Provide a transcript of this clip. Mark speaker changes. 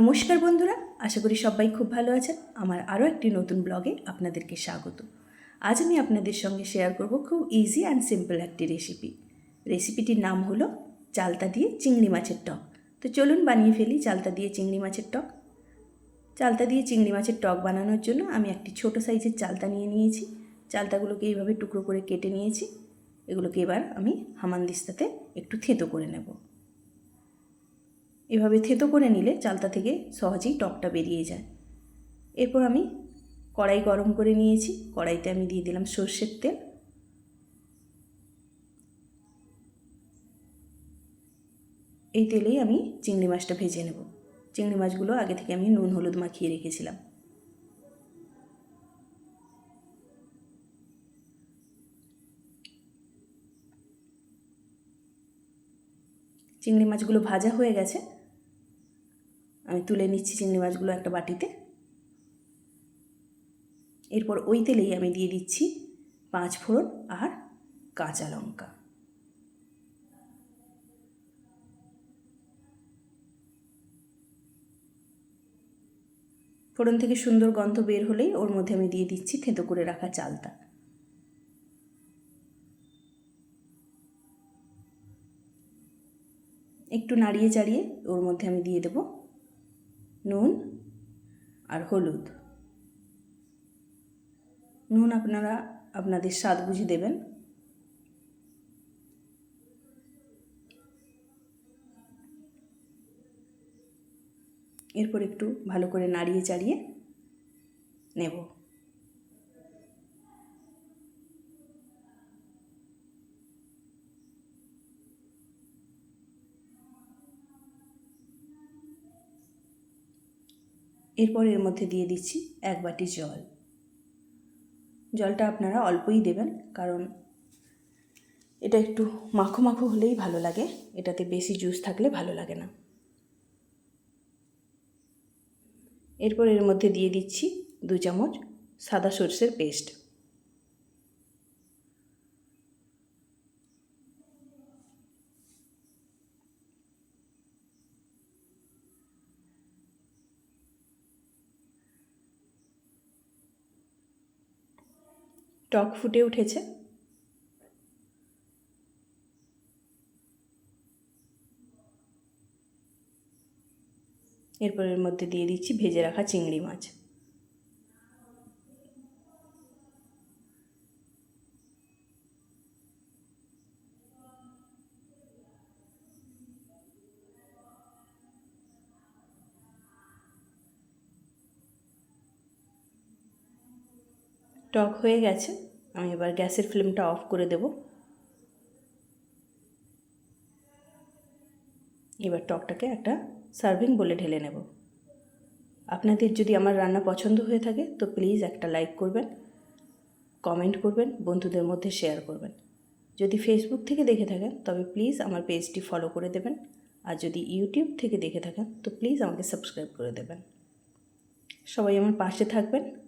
Speaker 1: নমস্কার বন্ধুরা, আশা করি সবাই খুব ভালো আছেন। আমার আরও একটি নতুন ব্লগে আপনাদেরকে স্বাগত। আজ আমি আপনাদের সঙ্গে শেয়ার করব খুব ইজি অ্যান্ড সিম্পল একটি রেসিপি রেসিপিটির নাম হলো চালতা দিয়ে চিংড়ি মাছের টক। তো চলুন বানিয়ে ফেলি চালতা দিয়ে চিংড়ি মাছের টক। চালতা দিয়ে চিংড়ি মাছের টক বানানোর জন্য আমি একটি ছোট সাইজের চালতা নিয়ে নিয়েছি। চালতাগুলোকে এইভাবে টুকরো করে কেটে নিয়েছি। এগুলোকে এবার আমি হামানদিস্তাতে একটু থেতো করে নেব। এভাবে থেতো করে নিলে চালতা থেকে সহজেই টকটা বেরিয়ে যায়। এরপর আমি কড়াই গরম করে নিয়েছি, কড়াইতে আমি দিয়ে দিলাম সর্ষের তেল। এই তেলেই আমি চিংড়ি মাছটা ভেজে নেব। চিংড়ি মাছগুলো আগে থেকে আমি নুন, হলুদ মাখিয়ে রেখেছিলাম। চিংড়ি মাছগুলো ভাজা হয়ে গেছে। আমি তুলে নিচ্ছি চিংড়ি মাছগুলো একটা বাটিতে। এরপর ওই তেলেই আমি দিয়ে দিচ্ছি পাঁচ ফোড়ন আর কাঁচা লঙ্কা। ফোড়ন থেকে সুন্দর গন্ধ বের হলেই ওর মধ্যে আমি দিয়ে দিচ্ছি থেঁতো করে রাখা চালতা একটু নাড়িয়ে চাড়িয়ে ওর মধ্যে আমি দিয়ে দেব নুন আর হলুদ। নুন আপনারা আপনাদের স্বাদ বুঝে দেবেন। এরপর একটু ভালো করে নাড়িয়ে চাড়িয়ে নেব। এরপর এর মধ্যে দিয়ে দিচ্ছি এক বাটি জল। জলটা আপনারা অল্পই দেবেন, কারণ এটা একটু মাখো মাখো হলেই ভালো লাগে। এটাতে বেশি জুস থাকলে ভালো লাগে না। এরপর এর মধ্যে দিয়ে দিচ্ছি দু চামচ সাদা সর্ষের পেস্ট টক ফুটে উঠেছে। এরপরের মধ্যে দিয়ে দিচ্ছি ভেজে রাখা চিংড়ি মাছ। টক হয়ে গেছে, আমি এবার গ্যাসের ফ্লেমটা অফ করে দেব। এবার টকটাকে একটা সার্ভিং বলে ঢেলে নেব। আপনাদের যদি আমার রান্না পছন্দ হয়ে থাকে, তো প্লিজ একটা লাইক করবেন, কমেন্ট করবেন, বন্ধুদের মধ্যে শেয়ার করবেন। যদি ফেসবুক থেকে দেখে থাকেন, তবে প্লিজ আমার পেজটি ফলো করে দেবেন। আর যদি ইউটিউব থেকে দেখে থাকেন, তো প্লিজ আমাকে সাবস্ক্রাইব করে দেবেন। সবাই আমার পাশে থাকবেন।